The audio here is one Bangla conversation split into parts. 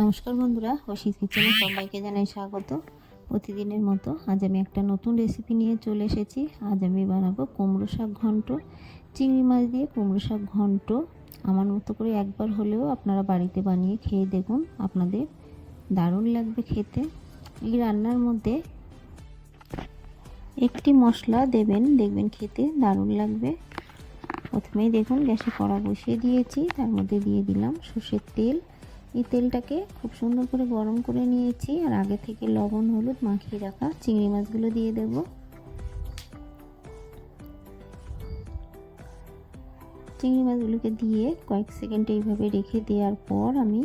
নমস্কার বন্ধুরা অসিত কিচেনে সবাইকে জানাই স্বাগত। প্রতিদিনের মতো আজ আমি একটা নতুন রেসিপি নিয়ে চলে এসেছি। আজ আমি বানাবো কুমড়ো শাক ঘন্ট। চিংড়ি মাছ দিয়ে কুমড়ো শাক ঘন্ট। আমার মতো করে একবার হলেও আপনারা বাড়িতে বানিয়ে খেয়ে দেখুন, আপনাদের দারুণ লাগবে খেতে। এই রান্নার মধ্যে একটি মশলা দেবেন, দেখবেন খেতে দারুণ লাগবে। প্রথমেই দেখুন, গ্যাসে কড়া বসিয়ে দিয়েছি, তার মধ্যে দিয়ে দিলাম সর্ষের তেল। এই তেলটাকে খুব সুন্দর করে গরম করে নিয়েছি আর আগে থেকে লবণ, হলুদ মাখিয়ে রাখা চিংড়ি মাছগুলো দিয়ে দেব। চিংড়ি মাছগুলোকে দিয়ে কয়েক সেকেন্ড এইভাবে রেখে দেওয়ার পর আমি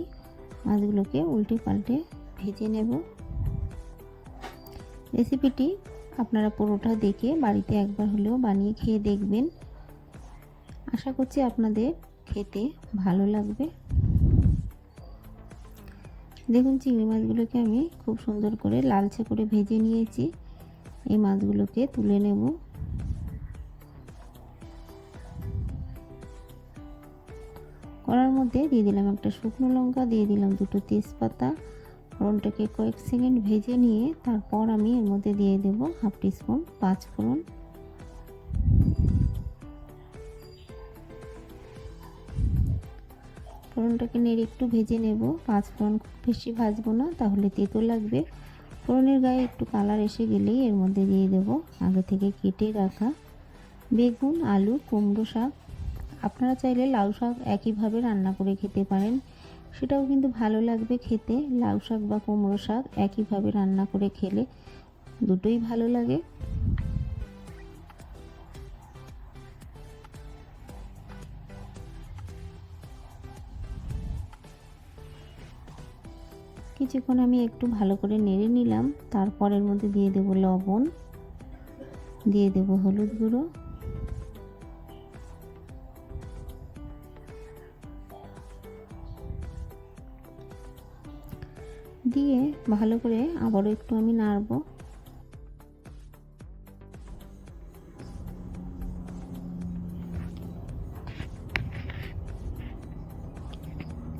মাছগুলোকে উল্টে পাল্টে ভেজে নেব। রেসিপিটি আপনারা পুরোটা দেখে বাড়িতে একবার হলেও বানিয়ে খেয়ে দেখবেন। আশা করছি আপনাদের খেতে ভালো লাগবে। দেখুন চিংড়ি মাছগুলোকে আমি খুব সুন্দর করে লালচে করে ভেজে নিয়েছি। এই মাছগুলোকে তুলে নেব। করার মধ্যে দিয়ে দিলাম একটা শুকনো লঙ্কা, দিয়ে দিলাম দুটো তেজপাতা। ফোড়নটাকে কয়েক সেকেন্ড ভেজে নিয়ে তারপর আমি এর মধ্যে দিয়ে দেব হাফ টিস্পুন পাঁচ ফোড়নটাকে নেড়ে একটু ভেজে নেব। পাঁচ ফোড়ন খুব বেশি ভাজবো না, তাহলে তেতো লাগবে। ফোড়নের গায়ে একটু কালার এসে গেলেই এর মধ্যে দিয়ে দেব আগে থেকে কেটে রাখা বেগুন, আলু, কুমড়ো শাক। আপনারা চাইলে লাউ শাক একইভাবে রান্না করে খেতে পারেন। সেটাও কিন্তু ভালো লাগবে খেতে। লাউ শাক বা কুমড়ো শাক একইভাবে রান্না করে খেলে দুটোই ভালো লাগে। কিছুক্ষণ আমি একটু ভালো করে নেড়ে নিলাম। তারপরের মধ্যে দিয়ে দেব লবণ, দিয়ে দেব হলুদ গুঁড়ো। দিয়ে ভালো করে আবারও একটু আমি নাড়ব।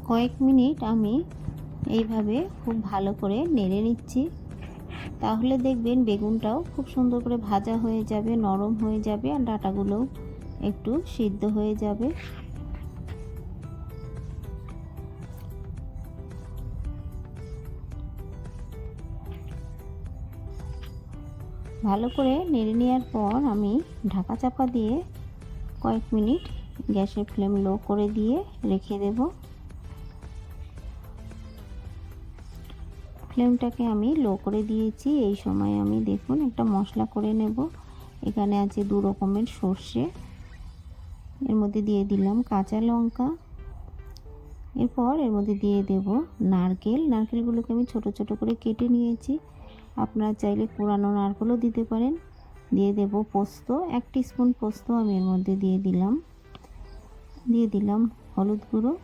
কয়েক মিনিট আমি এইভাবে খুব ভালো করে নেড়ে নিচ্ছি। তাহলে দেখবেন বেগুনটাও খুব সুন্দর করে ভাজা হয়ে যাবে, নরম হয়ে যাবে আর ডাটাগুলোও একটু সিদ্ধ হয়ে যাবে। ভালো করে নেড়ে নেওয়ার পর আমি ঢাকা চাপা দিয়ে কয়েক মিনিট গ্যাসের ফ্লেম লো করে দিয়ে রেখে দেবো। ফ্লেমটাকে আমি লো করে দিয়েছি। এই সময় আমি দেখুন একটা মশলা করে নেব। এখানে আছে দু রকমের সর্ষে। এর মধ্যে দিয়ে দিলাম কাঁচা লঙ্কা। এরপর এর মধ্যে দিয়ে দেব নারকেল। নারকেলগুলোকে আমি ছোট ছোট করে কেটে নিয়েছি। আপনারা চাইলে পুরানো নারকেলও দিতে পারেন। দিয়ে দেব পোস্ত। এক স্পুন পোস্ত আমি এর মধ্যে দিয়ে দিলাম। দিয়ে দিলাম হলুদ গুঁড়ো।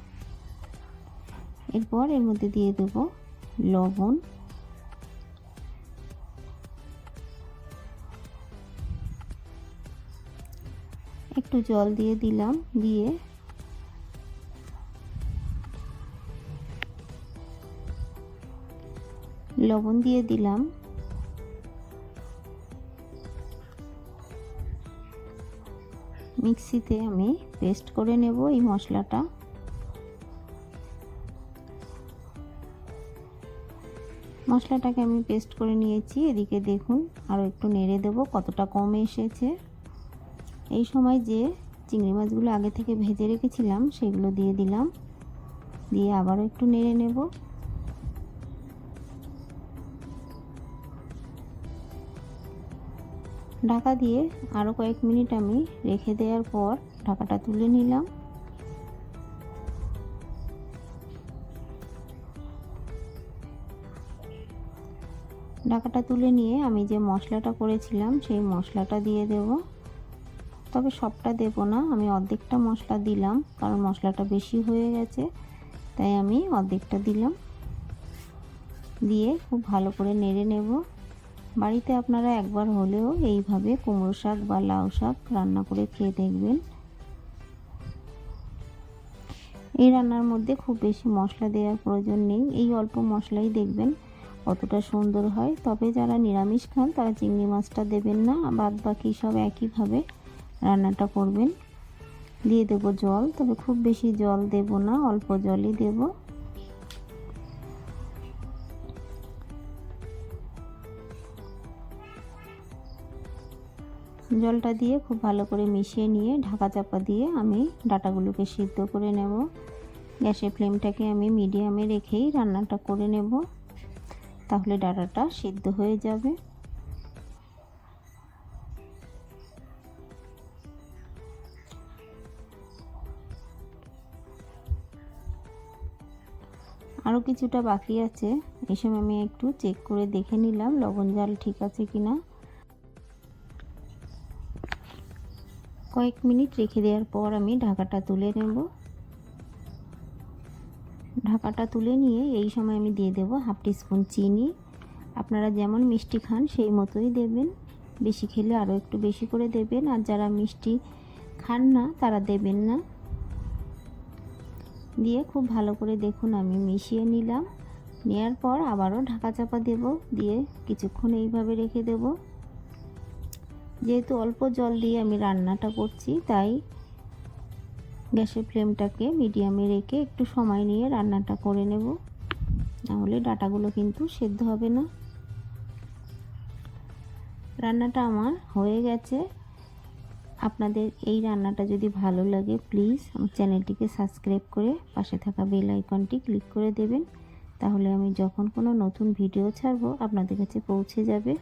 এরপর এর মধ্যে দিয়ে দেবো লবণ, একটু জল দিয়ে দিলাম, দিয়ে লবণ দিয়ে দিলাম। মিক্সিতে আমি পেস্ট করে নেব এই মশলাটা। মশলাটাকে আমি পেস্ট করে নিয়েছি। এদিকে দেখুন আরও একটু নেড়ে দেব, কতটা কমে এসেছে। এই সময় যে চিংড়ি মাছগুলো আগে থেকে ভেজে রেখেছিলাম, সেগুলো দিয়ে দিলাম। দিয়ে আবারও একটু নেড়ে নেব। ঢাকা দিয়ে আরও কয়েক মিনিট আমি রেখে দেওয়ার পর ঢাকাটা তুলে নিলাম। ঢাকাটা তুলে নিয়ে আমি যে মশলাটা করেছিলাম, সেই মশলাটা দিয়ে দেব। তবে সবটা দেব না, আমি অর্ধেকটা মশলা দিলাম, কারণ মশলাটা বেশি হয়ে গেছে, তাই আমি অর্ধেকটা দিলাম। দিয়ে খুব ভালো করে নেড়ে নেব। বাড়িতে আপনারা একবার হলেও এইভাবে কুমড়ো শাক বা লাউ শাক রান্না করে খেয়ে দেখবেন। এই রান্নার মধ্যে খুব বেশি মশলা দেওয়ার প্রয়োজন নেই, এই অল্প মশলাই দেখবেন। কতটা সুন্দর হয়। তবে যারা নিরামিষ খান, তারা চিংড়ি মাছটা দেবেন না। বাদ বাকি সব একইভাবে রান্নাটা করবেন। দিয়ে দেবো জল, তবে খুব বেশি জল দেব না, অল্প জলই দেব। জলটা দিয়ে খুব ভালো করে মিশিয়ে নিয়ে ঢাকা চাপা দিয়ে আমি ডাটাগুলোকে সিদ্ধ করে নেব। গ্যাসের ফ্লেমটাকে আমি মিডিয়ামে রেখেই রান্নাটা করে নেব। তাহলে ডাটাটা সিদ্ধ হয়ে যাবে। আরও কিছুটা বাকি আছে সময় আমি একটু চেক করে দেখে নিলাম, লবণ জাল ঠিক আছে কি না কয়েক মিনিট রেখে দেওয়ার পর আমি ঢাকাটা তুলে নেব। ঢাকাটা তুলে নিয়ে এই সময় আমি দিয়ে দেব হাফ টিস্পুন চিনি। আপনারা যেমন মিষ্টি খান, সেই মতোই দেবেন। বেশি খেলে আরও একটু বেশি করে দেবেন। আর যারা মিষ্টি খান না, তারা দেবেন না। দিয়ে খুব ভালো করে দেখুন, আমি মিশিয়ে নিলাম। নেওয়ার পর আবারও ঢাকা চাপা দেব। দিয়ে কিছুক্ষণ এইভাবে রেখে দেব। যেহেতু অল্প জল দিয়ে আমি রান্নাটা করছি, তাই গ্যাসের ফ্লেমটাকে মিডিয়ামে রেখে একটু সময় নিয়ে রান্নাটা করে নেব। নাহলে ডাটাগুলো কিন্তু সেদ্ধ হবে না। রান্নাটা আমার হয়ে গেছে। আপনাদের এই রান্নাটা যদি ভালো লাগে প্লিজ আমার চ্যানেলটিকে সাবস্ক্রাইব করে পাশে থাকা বেল আইকনটি ক্লিক করে দেবেন। তাহলে আমি যখন কোনো নতুন ভিডিও ছাড়বো, আপনাদের কাছে পৌঁছে যাবে।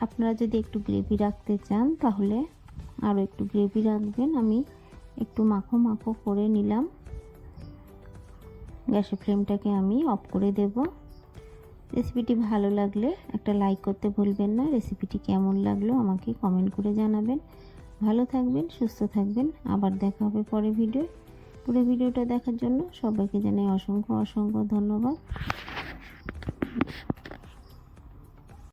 আপনারা যদি একটু গ্রেভি রাখতে চান, তাহলে আরও একটু গ্রেভি রাখবেন। আমি একটু মাখো মাখো করে নিলাম। গ্যাসের ফ্লেমটাকে আমি অফ করে দেব। রেসিপিটি ভালো লাগলে একটা লাইক করতে ভুলবেন না। রেসিপিটি কেমন লাগল আমাকে কমেন্ট করে জানাবেন। ভালো থাকবেন, সুস্থ থাকবেন। আবার দেখা হবে পরে ভিডিও। পুরো ভিডিওটা দেখার জন্য সবাইকে জানাই অসংখ্য অসংখ্য ধন্যবাদ।